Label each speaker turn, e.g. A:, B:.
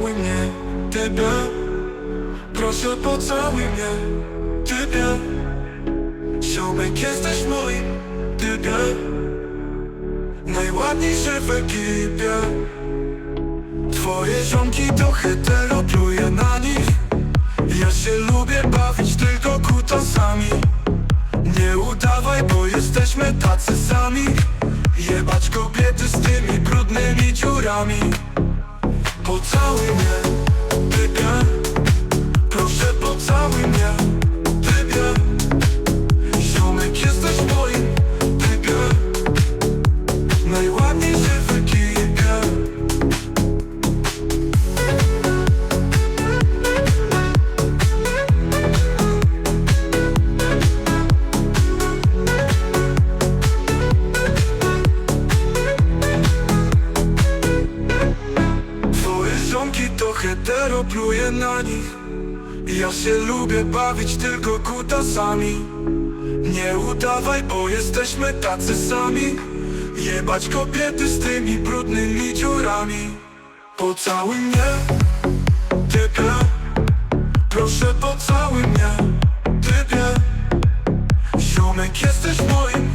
A: pocałuj mnie, typie Proszę pocałuj mnie, typie Ziomek jesteś moim, typie Najładniejszy w ekipie. Twoje ziomki to hetero, pluję na nich. Ja się lubię bawić tylko kutasami Nie udawaj, bo jesteśmy tacy sami. Jebać kobiety z tymi brudnymi dziurami Pocałuj mnie, hetero, pluję na nich. Ja się lubię bawić tylko kutasami Nie udawaj, bo jesteśmy tacy sami. Jebać kobiety z tymi brudnymi dziurami. Pocałuj mnie, typie. Proszę pocałuj mnie, typie. Ziomek jesteś moim,